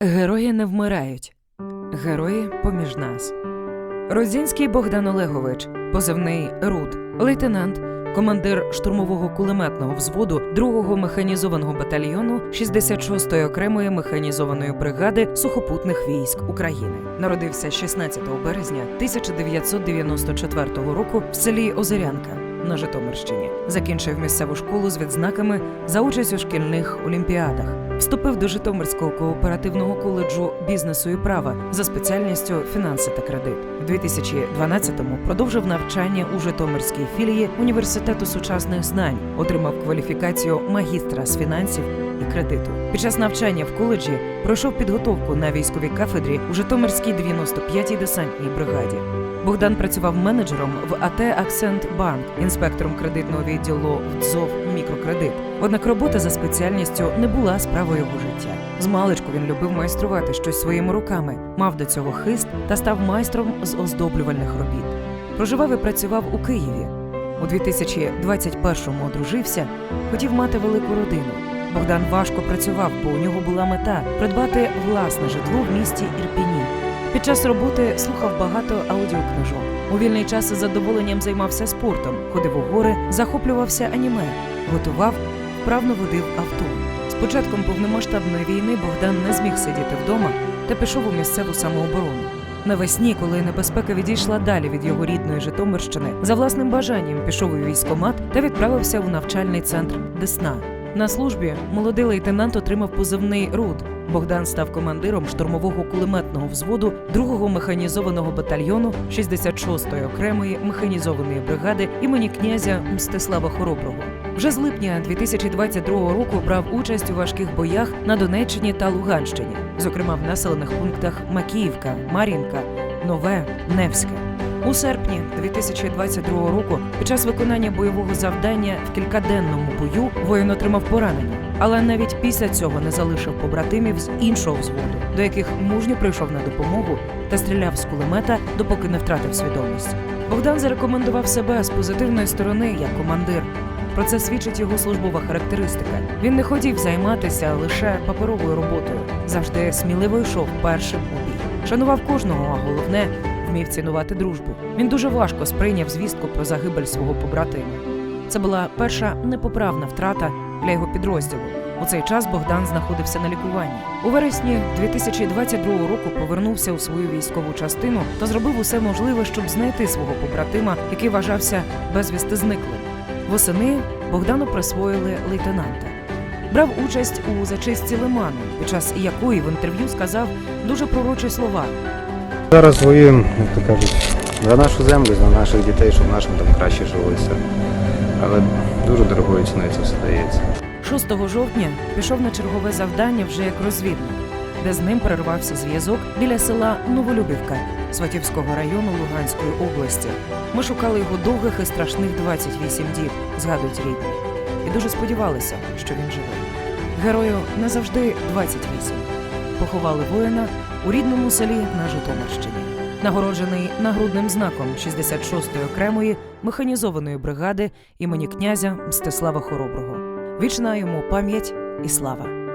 Герої не вмирають. Герої поміж нас. Розінський Богдан Олегович, позивний Руд, лейтенант, командир штурмового кулеметного взводу 2-го механізованого батальйону 66-ї окремої механізованої бригади сухопутних військ України. Народився 16 березня 1994 року в селі Озерянка на Житомирщині. Закінчив місцеву школу з відзнаками за участь у шкільних олімпіадах. Вступив до Житомирського кооперативного коледжу бізнесу і права за спеціальністю фінанси та кредит. В 2012-му продовжив навчання у Житомирській філії університету сучасних знань, отримав кваліфікацію магістра з фінансів і кредиту. Під час навчання в коледжі пройшов підготовку на військовій кафедрі у Житомирській 95-й десантній бригаді. Богдан працював менеджером в АТ Акцент Банк, інспектором кредитного відділу в ДЗОВ Мікрокредит. Однак робота за спеціальністю не була справою його життя. З маличку він любив майструвати щось своїми руками, мав до цього хист та став майстром з оздоблювальних робіт. Проживав і працював у Києві. У 2021-му одружився, хотів мати велику родину. Богдан важко працював, бо у нього була мета придбати власне житло в місті Ірпіні. Під час роботи слухав багато аудіокнижок. У вільний час із задоволенням займався спортом, ходив у гори, захоплювався аніме, готував, вправно водив авто. З початком повномасштабної війни Богдан не зміг сидіти вдома та пішов у місцеву самооборону. Навесні, коли небезпека відійшла далі від його рідної Житомирщини, за власним бажанням пішов у військкомат та відправився у навчальний центр Десна. На службі молодий лейтенант отримав позивний Руд. Богдан став командиром штурмового кулеметного взводу 2-го механізованого батальйону 66-ї окремої механізованої бригади імені князя Мстислава Хороброго. Вже з липня 2022 року брав участь у важких боях на Донеччині та Луганщині, зокрема в населених пунктах Макіївка, Мар'їнка, Нове, Невське. У серпні 2022 року під час виконання бойового завдання в кількаденному бою воїн отримав поранення, але навіть після цього не залишив побратимів з іншого взводу, до яких мужньо прийшов на допомогу та стріляв з кулемета, допоки не втратив свідомість. Богдан зарекомендував себе з позитивної сторони як командир. Про це свідчить його службова характеристика. Він не хотів займатися лише паперовою роботою, завжди сміливо йшов першим у бій. Шанував кожного, а головне вмів цінувати дружбу. Він дуже важко сприйняв звістку про загибель свого побратима. Це була перша непоправна втрата для його підрозділу. У цей час Богдан знаходився на лікуванні. У вересні 2022 року повернувся у свою військову частину та зробив усе можливе, щоб знайти свого побратима, який вважався безвісти зниклим. Восени Богдану присвоїли лейтенанта. Брав участь у зачистці лиману, під час якої в інтерв'ю сказав дуже пророчі слова. Зараз воюємо, як то кажуть, за нашу землю, за наших дітей, щоб нашим там краще жилося. Але дуже дорогою ціною це все дається. 6 жовтня пішов на чергове завдання вже як розвідник, де з ним перервався зв'язок біля села Новолюбівка Сватівського району Луганської області. Ми шукали його довгих і страшних 28 діб, згадують рідні, і дуже сподівалися, що він живий. Герою не завжди 28. Поховали воїна у рідному селі на Житомирщині. Нагороджений нагрудним знаком 66-ї окремої механізованої бригади імені князя Мстислава Хороброго. Вічна йому пам'ять і слава.